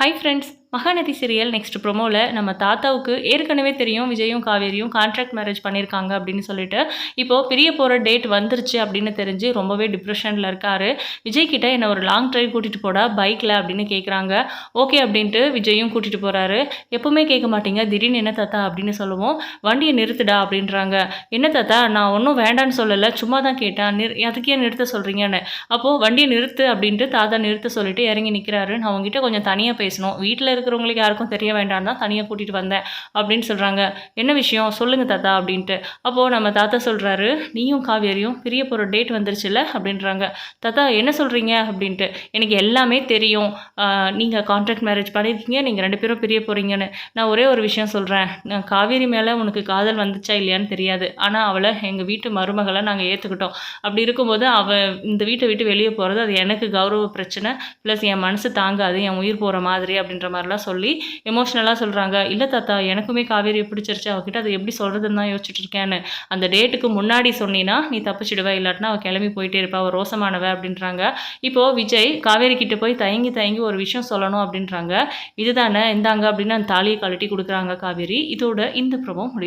Hi friends Mahanadhi serial next ப்ரொமோவில் நம்ம தாத்தாவுக்கு ஏற்கனவே தெரியும் விஜயும் காவேரியும் கான்ட்ராக்ட் மேரேஜ் பண்ணியிருக்காங்க அப்படின்னு சொல்லிட்டு. இப்போது பிரிய போகிற டேட் வந்துருச்சு அப்படின்னு தெரிஞ்சு ரொம்பவே டிப்ரெஷனில் இருக்கார். விஜய் கிட்ட என்னை ஒரு லாங் ட்ரைவ் கூட்டிகிட்டு போடா பைக்கில் அப்படின்னு கேட்குறாங்க ஓகே அப்படின்ட்டு விஜயும் கூட்டிகிட்டு போகிறாரு எப்போவுமே கேட்க மாட்டீங்க திடீர்னு என்ன தாத்தா அப்படின்னு சொல்லுவோம். வண்டியை நிறுத்துடா அப்படின்றாங்க. என்ன தாத்தா நான் ஒன்றும் வேண்டான்னு சொல்லலை சும்மா தான் கேட்டேன். நிறு அதுக்கே நிறுத்த சொல்கிறீங்கன்னு அப்போது வண்டியை நிறுத்து அப்படின்ட்டு தாத்தா நிறுத்த சொல்லிட்டு இறங்கி நிற்கிறாரு நான் உங்ககிட்ட கொஞ்சம் தனியாக பேசணும். வீட்டில் இருக்கிறவங்களுக்கு யாருக்கும் தெரிய வேண்டாம் தான் தனியாக கூட்டிகிட்டு வந்தேன் அப்படின்னு சொல்கிறாங்க என்ன விஷயம்? சொல்லுங்கள் தாத்தா அப்படின்ட்டு. அப்போது நம்ம தாத்தா சொல்கிறாரு நீயும் காவேரியும் பிரிய போகிற டேட் வந்துருச்சுல்ல? அப்படின்றாங்க. தாத்தா என்ன சொல்கிறீங்க அப்படின்ட்டு. எனக்கு எல்லாமே தெரியும். நீங்கள் கான்ட்ராக்ட் மேரேஜ் பண்ணியிருக்கீங்க. நீங்கள் ரெண்டு பேரும் பிரிய போகிறீங்கன்னு நான் ஒரே ஒரு விஷயம் சொல்கிறேன் நான் காவேரி மேலே உனக்கு காதல் வந்துச்சா இல்லையான்னு தெரியாது. ஆனால் அவளை எங்கள் வீட்டு மருமகளை நாங்கள் ஏற்றுக்கிட்டோம் அப்படி இருக்கும்போது அவள் இந்த வீட்டை விட்டு வெளியே போகிறது அது எனக்கு கௌரவ பிரச்சனை. ப்ளஸ் என் மனசு தாங்காது. என் உயிர் போகிற மாதிரி அப்படின்ற மாதிரிலாம் சொல்லி எமோஷ்னலாக சொல்கிறாங்க இல்லை தாத்தா எனக்குமே காவேரி பிடிச்சிருச்சு அவகிட்ட அதை எப்படி சொல்கிறதுன்னு தான் யோசிச்சுட்டு இருக்கேன்னு. அந்த டேட்டுக்கு முன்னாடி சொன்னீன்னா நீ தப்பிச்சிடுவ. இல்லாட்டினா அவள் கிளம்பி போயிட்டே இருப்பா. அவள் ரோசமானவ அப்படின்றாங்க. இப்போது விஜய் காவேரி கிட்ட போய் தயங்கி தயங்கி ஒரு விஷயம் சொல்லணும் அப்படின்றாங்க. இதுதானே இந்தாங்க அப்படின்னு அந்த தாலியை கழட்டி கொடுக்குறாங்க காவேரி. இதோட இந்த பிரபம் முடியும்